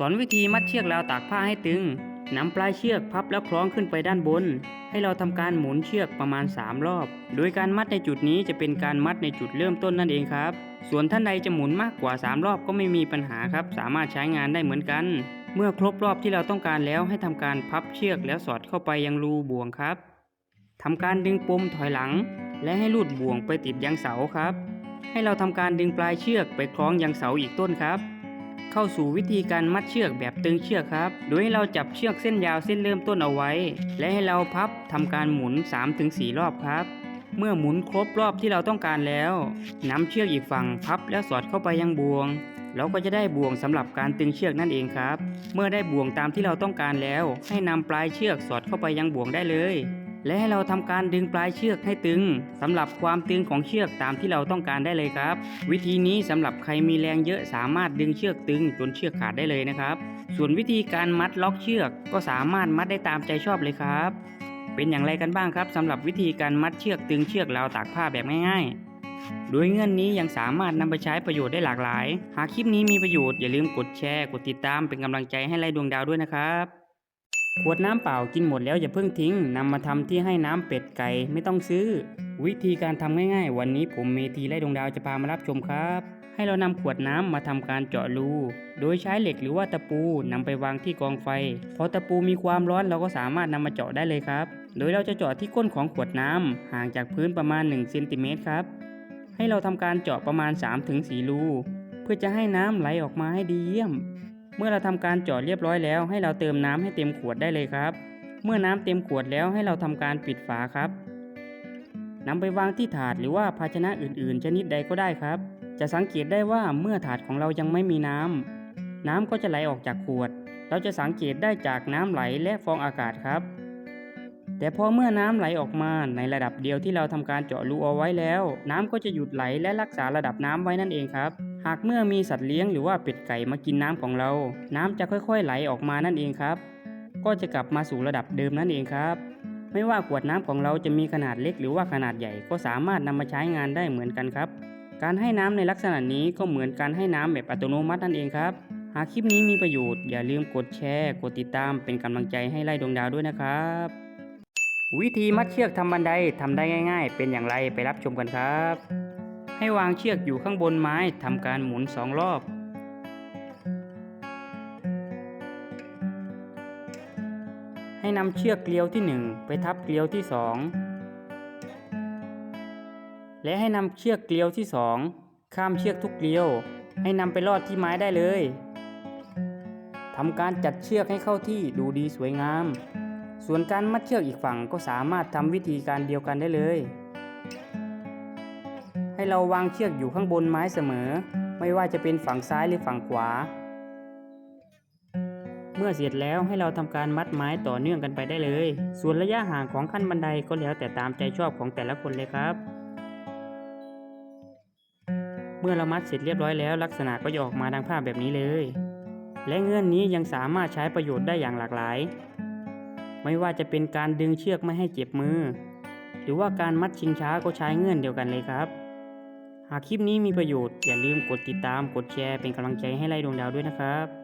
สอนวิธีมัดเชือกราวตากผ้าให้ตึงนำปลายเชือกพับแล้วคล้องขึ้นไปด้านบน ให้เราทำการหมุนเชือกประมาณ 3 รอบ โดยการมัดในจุดนี้จะเป็นการมัดในจุดเริ่มต้นนั่นเองครับ ส่วนท่านใดจะหมุนมากกว่า 3 รอบก็ไม่มีปัญหาครับ สามารถใช้งานได้เหมือนกัน เมื่อครบรอบที่เราต้องการแล้วให้ทำการพับเชือกแล้วสอดเข้าไปยังรูบ่วงครับทำการดึงปมถอยหลัง และให้ลูดบ่วงไปติดยังเสาครับ ให้เราทำการดึงปลายเชือกไปคล้องยังเสาอีกต้นครับ เข้าสู่วิธีการมัดเชือกแบบตึงเชือกครับ โดยให้เราจับเชือกเส้นยาวเส้นเริ่มต้นเอาไว้ และให้เราพับทำการหมุน 3-4 รอบครับ เมื่อหมุนครบรอบที่เราต้องการแล้วนำเชือกอีกฝั่งพับแล้วสอดเข้าไปยังบ่วงเราก็จะได้บ่วงสำหรับการตึงเชือกนั่นเองครับ เมื่อได้บ่วงตามที่เราต้องการแล้ว ให้นำปลายเชือกสอดเข้าไปยังบ่วงได้เลย และให้เราทำการดึงปลายเชือกให้ตึงสำหรับความตึงของเชือกตามที่เราต้องการได้เลยครับ วิธีนี้สำหรับใครมีแรงเยอะสามารถดึงเชือกตึงจนเชือกขาดได้เลยนะครับ ส่วนวิธีการมัดล็อกเชือกก็สามารถมัดได้ตามใจชอบเลยครับ เป็นอย่างไรกันบ้างครับสำหรับวิธีการมัดเชือกตึงเชือกราวตากผ้าแบบง่ายๆโดยเงื่อนนี้ยังสามารถนำไปใช้ประโยชน์ได้หลากหลาย หากคลิปนี้มีประโยชน์อย่าลืมกดแชร์ กดติดตามเป็นกำลังใจให้ไล่ดวงดาวด้วยนะครับ ขวดน้ำเปล่ากินหมดแล้วอย่าเพิ่งทิ้งนำมาทำที่ให้น้ำเป็ดไก่ไม่ต้องซื้อ วิธีการทำง่ายๆ วันนี้ผมเมทีไล่ดวงดาวจะพามารับชมครับ ให้เรานำขวดน้ำมาทำการเจาะรู โดยใช้เหล็กหรือว่าตะปูนำไปวางที่กองไฟ พอตะปูมีความร้อนเราก็สามารถนำมาเจาะได้เลยครับ โดยเราจะเจาะที่ก้นของขวดน้ำห่างจากพื้นประมาณ1เซนติเมตรครับ ให้เราทำการเจาะประมาณ 3-4รูเพื่อจะให้น้ำไหลออกมาให้ดีเยี่ยม เมื่อเราทำการเจาะเรียบร้อยแล้ว ให้เราเติมน้ำให้เต็มขวดได้เลยครับ เมื่อน้ำเต็มขวดแล้วให้เราทำการปิดฝาครับนำไปวางที่ถาดหรือว่าภาชนะอื่นๆ ชนิดใดก็ได้ครับ จะสังเกตได้ว่าเมื่อถาดของเรายังไม่มีน้ำน้ำก็จะไหลออกจากขวด เราจะสังเกตได้จากน้ำไหลและฟองอากาศครับ แต่พอเมื่อน้ำไหลออกมาในระดับเดียวที่เราทำการเจาะรูเอาไว้แล้ว น้ำก็จะหยุดไหลและรักษาระดับน้ำไว้นั่นเองครับ หากเมื่อมีสัตว์เลี้ยงหรือว่าเป็ดไก่มากินน้ำของเรา น้ำจะค่อยๆไหลออกมานั่นเองครับ ก็จะกลับมาสู่ระดับเดิมนั่นเองครับ ไม่ว่าขวดน้ำของเราจะมีขนาดเล็กหรือว่าขนาดใหญ่ก็สามารถนำมาใช้งานได้เหมือนกันครับ การให้น้ำในลักษณะนี้ก็เหมือนการให้น้ำแบบอัตโนมัตินั่นเองครับ หากคลิปนี้มีประโยชน์อย่าลืมกดแชร์ กดติดตามเป็นกำลังใจให้ไล่ดวงดาวด้วยนะครับ วิธีมัดเชือกทำบันไดทำได้ง่าย ๆ เป็นอย่างไรไปรับชมกันครับ ให้วางเชือกอยู่ข้างบนไม้ทำการหมุนสองรอบ ให้นำเชือกเกลียวที่หนึ่งไปทับเกลียวที่สองและให้นำเชือกเกลียวที่สองข้ามเชือกทุกเกลียว ให้นำไปลอดที่ไม้ได้เลยทำการจัดเชือกให้เข้าที่ดูดีสวยงาม ส่วนการมัดเชือกอีกฝั่งก็สามารถทำวิธีการเดียวกันได้เลย เราวางเชือกอยู่ข้างบนไม้เสมอ ไม่ว่าจะเป็นฝั่งซ้ายหรือฝั่งขวา เมื่อเสร็จแล้วให้เราทำการมัดไม้ต่อเนื่องกันไปได้เลย ส่วนระยะห่างของขั้นบันไดก็แล้วแต่ตามใจชอบของแต่ละคนเลยครับ เมื่อเรามัดเสร็จเรียบร้อยแล้ว ลักษณะก็จะออกมาดังภาพแบบนี้เลย และเงื่อนนี้ยังสามารถใช้ประโยชน์ได้อย่างหลากหลาย ไม่ว่าจะเป็นการดึงเชือกไม่ให้เจ็บมือ หรือว่าการมัดชิงช้าก็ใช้เงื่อนเดียวกันเลยครับ หากคลิปนี้มีประโยชน์อย่าลืมกดติดตามกดแชร์เป็นกำลังใจให้ไล่ดวงดาวด้วยนะครับ